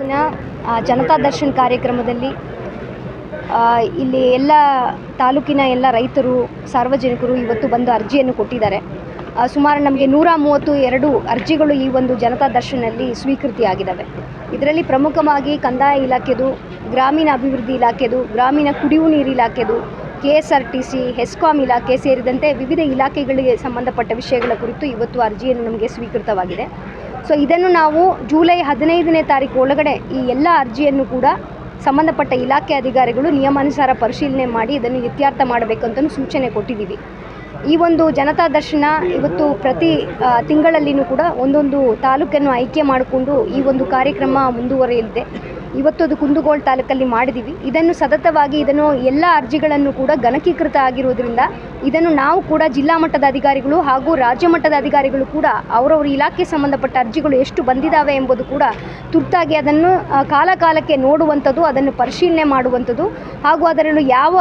ತಾಲೂಕಿನ ಜನತಾ ದರ್ಶನ್ ಕಾರ್ಯಕ್ರಮದಲ್ಲಿ ಇಲ್ಲಿ ಎಲ್ಲ ತಾಲೂಕಿನ ಎಲ್ಲ ರೈತರು, ಸಾರ್ವಜನಿಕರು ಇವತ್ತು ಬಂದು ಅರ್ಜಿಯನ್ನು ಕೊಟ್ಟಿದ್ದಾರೆ. ಸುಮಾರು ನಮಗೆ ನೂರ ಮೂವತ್ತು ಎರಡು ಅರ್ಜಿಗಳು ಈ ಒಂದು ಜನತಾ ದರ್ಶನಲ್ಲಿ ಸ್ವೀಕೃತಿಯಾಗಿದ್ದಾವೆ. ಇದರಲ್ಲಿ ಪ್ರಮುಖವಾಗಿ ಕಂದಾಯ ಇಲಾಖೆದು ಗ್ರಾಮೀಣ ಅಭಿವೃದ್ಧಿ ಇಲಾಖೆದು, ಗ್ರಾಮೀಣ ಕುಡಿಯುವ ನೀರು ಇಲಾಖೆದು, K S R T C, HESCOM ಇಲಾಖೆ ಸೇರಿದಂತೆ ವಿವಿಧ ಇಲಾಖೆಗಳಿಗೆ ಸಂಬಂಧಪಟ್ಟ ವಿಷಯಗಳ ಕುರಿತು ಇವತ್ತು ಅರ್ಜಿಯನ್ನು ನಮಗೆ ಸ್ವೀಕೃತವಾಗಿದೆ. ಸೊ ಇದನ್ನು ನಾವು ಜೂಲೈ ಹದಿನೈದನೇ ತಾರೀಕು ಒಳಗಡೆ ಈ ಎಲ್ಲ ಅರ್ಜಿಯನ್ನು ಕೂಡ ಸಂಬಂಧಪಟ್ಟ ಇಲಾಖೆ ಅಧಿಕಾರಿಗಳು ನಿಯಮಾನುಸಾರ ಪರಿಶೀಲನೆ ಮಾಡಿ ಇದನ್ನು ಇತ್ಯರ್ಥ ಮಾಡಬೇಕಂತಲೂ ಸೂಚನೆ ಕೊಟ್ಟಿದ್ದೀವಿ. ಈ ಒಂದು ಜನತಾ ದರ್ಶನ ಇವತ್ತು ಪ್ರತಿ ತಿಂಗಳಲ್ಲಿಯೂ ಕೂಡ ಒಂದೊಂದು ತಾಲೂಕನ್ನು ಆಯ್ಕೆ ಮಾಡಿಕೊಂಡು ಈ ಒಂದು ಕಾರ್ಯಕ್ರಮ ಮುಂದುವರಿಯಲಿದೆ. ಇವತ್ತು ಅದು ಕುಂದಗೋಳ ತಾಲೂಕಲ್ಲಿ ಮಾಡಿದ್ದೀವಿ ಇದನ್ನು ಸತತವಾಗಿ ಇದನ್ನು ಎಲ್ಲ ಅರ್ಜಿಗಳನ್ನು ಕೂಡ ಗಣಕೀಕೃತ ಆಗಿರೋದ್ರಿಂದ ಇದನ್ನು ನಾವು ಕೂಡ ಜಿಲ್ಲಾ ಮಟ್ಟದ ಅಧಿಕಾರಿಗಳು ಹಾಗೂ ರಾಜ್ಯ ಮಟ್ಟದ ಅಧಿಕಾರಿಗಳು ಕೂಡ ಅವರವರ ಇಲಾಖೆ ಸಂಬಂಧಪಟ್ಟ ಅರ್ಜಿಗಳು ಎಷ್ಟು ಬಂದಿದ್ದಾವೆ ಎಂಬುದು ಕೂಡ ತುರ್ತಾಗಿ ಅದನ್ನು ಕಾಲಕಾಲಕ್ಕೆ ಕಾಲ ಕಾಲಕ್ಕೆ ನೋಡುವಂಥದ್ದು, ಅದನ್ನು ಪರಿಶೀಲನೆ ಮಾಡುವಂಥದ್ದು ಹಾಗೂ ಅದರಲ್ಲೂ ಯಾವ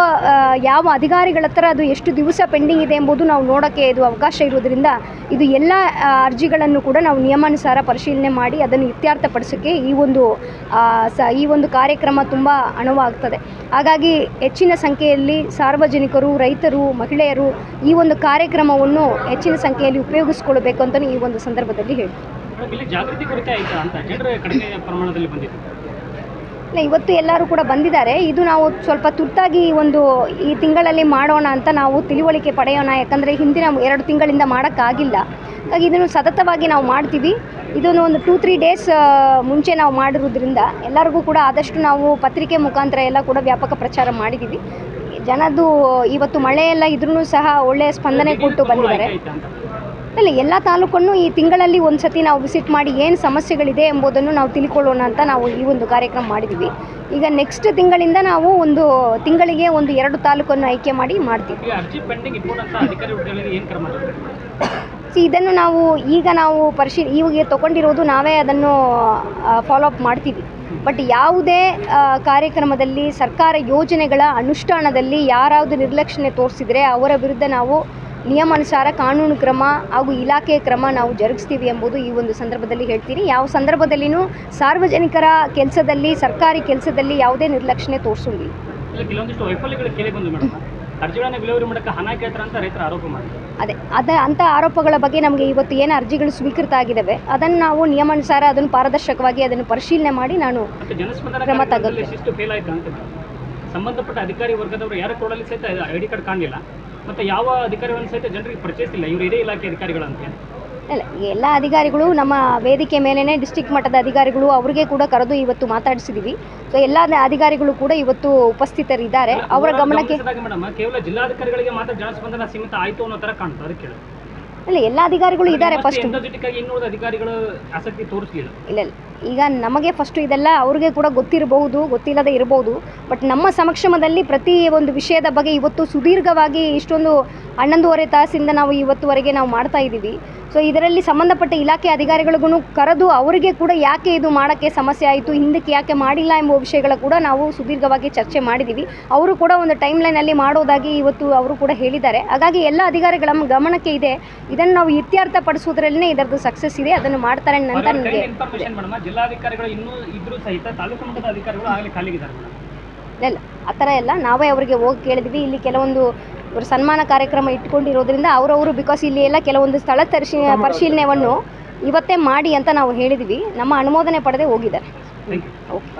ಯಾವ ಅಧಿಕಾರಿಗಳ ಹತ್ರ ಅದು ಎಷ್ಟು ದಿವಸ ಪೆಂಡಿಂಗ್ ಇದೆ ಎಂಬುದು ನಾವು ನೋಡೋಕ್ಕೆ ಇದು ಅವಕಾಶ ಇರುವುದರಿಂದ ಇದು ಎಲ್ಲ ಅರ್ಜಿಗಳನ್ನು ಕೂಡ ನಾವು ನಿಯಮಾನುಸಾರ ಪರಿಶೀಲನೆ ಮಾಡಿ ಅದನ್ನು ಇತ್ಯರ್ಥಪಡಿಸೋಕ್ಕೆ ಈ ಒಂದು ಈ ಒಂದು ಕಾರ್ಯಕ್ರಮ ತುಂಬ ಅಣುವಾಗ್ತದೆ. ಹಾಗಾಗಿ ಹೆಚ್ಚಿನ ಸಂಖ್ಯೆಯಲ್ಲಿ ಸಾರ್ವಜನಿಕರು ರೈತರು ಮಹಿಳೆಯರು ಈ ಒಂದು ಕಾರ್ಯಕ್ರಮವನ್ನು ಹೆಚ್ಚಿನ ಸಂಖ್ಯೆಯಲ್ಲಿ ಉಪಯೋಗಿಸ್ಕೊಳ್ಬೇಕು ಅಂತಲೂ ಈ ಒಂದು ಸಂದರ್ಭದಲ್ಲಿ ಹೇಳಿ. ಅಂತ ಇಲ್ಲ ಇವತ್ತು ಎಲ್ಲರೂ ಕೂಡ ಬಂದಿದ್ದಾರೆ. ಇದು ನಾವು ಸ್ವಲ್ಪ ತುರ್ತಾಗಿ ಒಂದು ಈ ತಿಂಗಳಲ್ಲಿ ಮಾಡೋಣ ಅಂತ ನಾವು ತಿಳುವಳಿಕೆ ಪಡೆಯೋಣ. ಯಾಕಂದರೆ ಹಿಂದಿನ ಎರಡು ತಿಂಗಳಿಂದ ಮಾಡೋಕ್ಕಾಗಿಲ್ಲ. ಹಾಗಾಗಿ ಇದನ್ನು ಸತತವಾಗಿ ನಾವು ಮಾಡ್ತೀವಿ. ಇದನ್ನು ಒಂದು ಟೂ ತ್ರೀ ಡೇಸ್ ಮುಂಚೆ ನಾವು ಮಾಡಿರೋದ್ರಿಂದ ಎಲ್ಲರಿಗೂ ಕೂಡ ಆದಷ್ಟು ನಾವು ಪತ್ರಿಕೆ ಮುಖಾಂತರ ಎಲ್ಲ ಕೂಡ ವ್ಯಾಪಕ ಪ್ರಚಾರ ಮಾಡಿದ್ದೀವಿ. ಜನದ್ದು, ಇವತ್ತು ಮಳೆ ಎಲ್ಲ ಇದ್ರೂ ಸಹ ಒಳ್ಳೆಯ ಸ್ಪಂದನೆ ಕೊಟ್ಟು ಬಂದಿದ್ದಾರೆ. ಅಲ್ಲ ಎಲ್ಲ ತಾಲೂಕನ್ನು ಈ ತಿಂಗಳಲ್ಲಿ ಒಂದು ಸತಿ ನಾವು ವಿಸಿಟ್ ಮಾಡಿ ಏನು ಸಮಸ್ಯೆಗಳಿದೆ ಎಂಬುದನ್ನು ನಾವು ತಿಳ್ಕೊಳ್ಳೋಣ ಅಂತ ನಾವು ಈ ಒಂದು ಕಾರ್ಯಕ್ರಮ ಮಾಡಿದ್ದೀವಿ. ಈಗ ನೆಕ್ಸ್ಟ್ ತಿಂಗಳಿಂದ ನಾವು ಒಂದು, ತಿಂಗಳಿಗೆ ಒಂದು ಎರಡು ತಾಲೂಕನ್ನು ಆಯ್ಕೆ ಮಾಡಿ ಮಾಡ್ತೀವಿ. ಸಿ ಇದನ್ನು ನಾವು ಈಗ ನಾವು ಪರಿಶೀಲ ಇವಾಗ ತೊಗೊಂಡಿರೋದು ನಾವೇ ಅದನ್ನು ಫಾಲೋ ಅಪ್ ಮಾಡ್ತೀವಿ. ಬಟ್ ಯಾವುದೇ ಕಾರ್ಯಕ್ರಮದಲ್ಲಿ, ಸರ್ಕಾರ ಯೋಜನೆಗಳ ಅನುಷ್ಠಾನದಲ್ಲಿ ಯಾರಾವುದು ನಿರ್ಲಕ್ಷಣೆ ತೋರಿಸಿದರೆ ಅವರ ವಿರುದ್ಧ ನಾವು ನಿಯಮಾನುಸಾರ ಕಾನೂನು ಕ್ರಮ ಹಾಗೂ ಇಲಾಖೆ ಕ್ರಮ ನಾವು ಜರುಗಿಸ್ತೀವಿ ಎಂಬುದು ಈ ಒಂದು ಸಂದರ್ಭದಲ್ಲಿ ಹೇಳ್ತೀನಿ. ಯಾವ ಸಂದರ್ಭದಲ್ಲಿನೂ ಸಾರ್ವಜನಿಕರ ಕೆಲಸದಲ್ಲಿ, ಸರ್ಕಾರಿ ಕೆಲಸದಲ್ಲಿ ಯಾವುದೇ ನಿರ್ಲಕ್ಷಣೆ ತೋರಿಸೋಂಗಿಲ್ಲ ಅರ್ಜಿಗಳನ್ನ ವಿಲೇವಾರಿ ಮಾಡಕ್ಕೆ ಹಣ ಕೇಳ್ತಾರೆ ಅಂತ ರೈತರು ಆರೋಪ ಮಾಡಿದ್ದಾರೆ ಅದೇ ಅದ ಅಂಥ ಆರೋಪಗಳ ಬಗ್ಗೆ ನಮಗೆ ಇವತ್ತು ಏನು ಅರ್ಜಿಗಳು ಸ್ವೀಕೃತ ಆಗಿದ್ದಾವೆ ಅದನ್ನು ನಾವು ನಿಯಮಾನುಸಾರ ಅದನ್ನು ಪಾರದರ್ಶಕವಾಗಿ ಅದನ್ನು ಪರಿಶೀಲನೆ ಮಾಡಿ ನಾನು ಮತ್ತೆ ಜನಸ್ಪಂದನ ಕ್ರಮ ಕಾರ್ಯಕ್ರಮದಲ್ಲಿ ತಗೊಳ್ತೇವೆ. ಶಿಸ್ತು ಫೇಲ್ ಆಯ್ತು ಅಂತ ಸಂಬಂಧಪಟ್ಟ ಅಧಿಕಾರಿ ವರ್ಗದವರು ಯಾರ ಕೊಡಲಿ ಸಹಿತ ಐ ಡಿ ಕಾರ್ಡ್ ಕಾಣಲಿಲ್ಲ. ಮತ್ತೆ ಯಾವ ಅಧಿಕಾರಿಗಳನ್ನು ಸಹಿತ ಜನರಿಗೆ ಪರಿಚಯಿಸಿಲ್ಲ? ಇವರು ಇದೇ ಇಲಾಖೆ ಅಧಿಕಾರಿಗಳು ಅಂತ ಇಲ್ಲ ಎಲ್ಲ ಅಧಿಕಾರಿಗಳು ನಮ್ಮ ವೇದಿಕೆ ಮೇಲೇ ಡಿಸ್ಟಿಕ್ ಮಟ್ಟದ ಅಧಿಕಾರಿಗಳು ಅವರಿಗೆ ಕೂಡ ಕರೆದು ಇವತ್ತು ಮಾತಾಡಿಸಿದ್ದೀವಿ ಸೊ ಎಲ್ಲ ಅಧಿಕಾರಿಗಳು ಕೂಡ ಇವತ್ತು ಉಪಸ್ಥಿತರಿದ್ದಾರೆ. ಅವರ ಗಮನಕ್ಕೆ ಮೇಡಮ್ ಕೇವಲ ಜಿಲ್ಲಾಧಿಕಾರಿಗಳಿಗೆ ಮಾತ್ರ ಜನಸ್ಪಂದನ ಸೀಮಿತ ಆಯ್ತು ಅನ್ನೋ ತರ ಕಾಣ್ತು ಅದಕ್ಕೆ ಇಲ್ಲ ಎಲ್ಲ ಅಧಿಕಾರಿಗಳು ಇದ್ದಾರೆ ಫಸ್ಟ್ ಇಲ್ಲ ಈಗ ನಮಗೆ ಫಸ್ಟು ಇದೆಲ್ಲ ಅವ್ರಿಗೆ ಕೂಡ ಗೊತ್ತಿರಬಹುದು ಗೊತ್ತಿಲ್ಲದೆ ಇರಬಹುದು. ಬಟ್ ನಮ್ಮ ಸಮಕ್ಷಮದಲ್ಲಿ ಪ್ರತಿ ಒಂದು ವಿಷಯದ ಬಗ್ಗೆ ಇವತ್ತು ಸುದೀರ್ಘವಾಗಿ ಇಷ್ಟೊಂದು ಹನ್ನೊಂದುವರೆ ತಾಸಿಂದ ನಾವು ಇವತ್ತುವರೆಗೆ ನಾವು ಮಾಡ್ತಾ ಇದ್ದೀವಿ. ಸೊ ಇದರಲ್ಲಿ ಸಂಬಂಧಪಟ್ಟ ಇಲಾಖೆ ಅಧಿಕಾರಿಗಳಿಗೂ ಕರೆದು ಅವರಿಗೆ ಕೂಡ ಯಾಕೆ ಇದು ಮಾಡೋಕ್ಕೆ ಸಮಸ್ಯೆ ಆಯಿತು ಹಿಂದಕ್ಕೆ ಯಾಕೆ ಮಾಡಿಲ್ಲ ಎಂಬ ವಿಷಯಗಳ ಕೂಡ ನಾವು ಸುದೀರ್ಘವಾಗಿ ಚರ್ಚೆ ಮಾಡಿದ್ದೀವಿ. ಅವರು ಕೂಡ ಒಂದು ಟೈಮ್ ಲೈನಲ್ಲಿ ಮಾಡೋದಾಗಿ ಇವತ್ತು ಅವರು ಕೂಡ ಹೇಳಿದ್ದಾರೆ. ಹಾಗಾಗಿ ಎಲ್ಲ ಅಧಿಕಾರಿಗಳ ಗಮನಕ್ಕೆ ಇದೆ. ಇದನ್ನು ನಾವು ಇತ್ಯರ್ಥ ಪಡಿಸೋದ್ರಲ್ಲೇ ಇದರದ್ದು ಸಕ್ಸಸ್ ಇದೆ. ಅದನ್ನು ಮಾಡ್ತಾರೆ ಅಂತ ನನಗೆ ಜಿಲ್ಲಾಧಿಕಾರಿಗಳು ಇನ್ನೂ ಇದ್ರೂ ಸಹಿತ ತಾಲೂಕು ಮಟ್ಟದ ಅಧಿಕಾರಿಗಳು ಆಗಲೇ ಖಾಲಿಗಿದ್ದಾರೆ ಮೇಡಮ್ ಇಲ್ಲ. ಆ ಥರ ಎಲ್ಲ ನಾವೇ ಅವರಿಗೆ ಹೋಗಿ ಕೇಳಿದ್ವಿ. ಇಲ್ಲಿ ಕೆಲವೊಂದು ಇವರು ಸನ್ಮಾನ ಕಾರ್ಯಕ್ರಮ ಇಟ್ಕೊಂಡಿರೋದ್ರಿಂದ ಅವರವರು ಬಿಕಾಸ್ ಇಲ್ಲಿ ಎಲ್ಲ ಕೆಲವೊಂದು ಸ್ಥಳ ತರಿಶಿ ಪರಿಶೀಲನೆಯನ್ನು ಇವತ್ತೇ ಮಾಡಿ ಅಂತ ನಾವು ಹೇಳಿದ್ವಿ. ನಮ್ಮ ಅನುಮೋದನೆ ಪಡೆದೇ ಹೋಗಿದ್ದಾರೆ. ಓಕೆ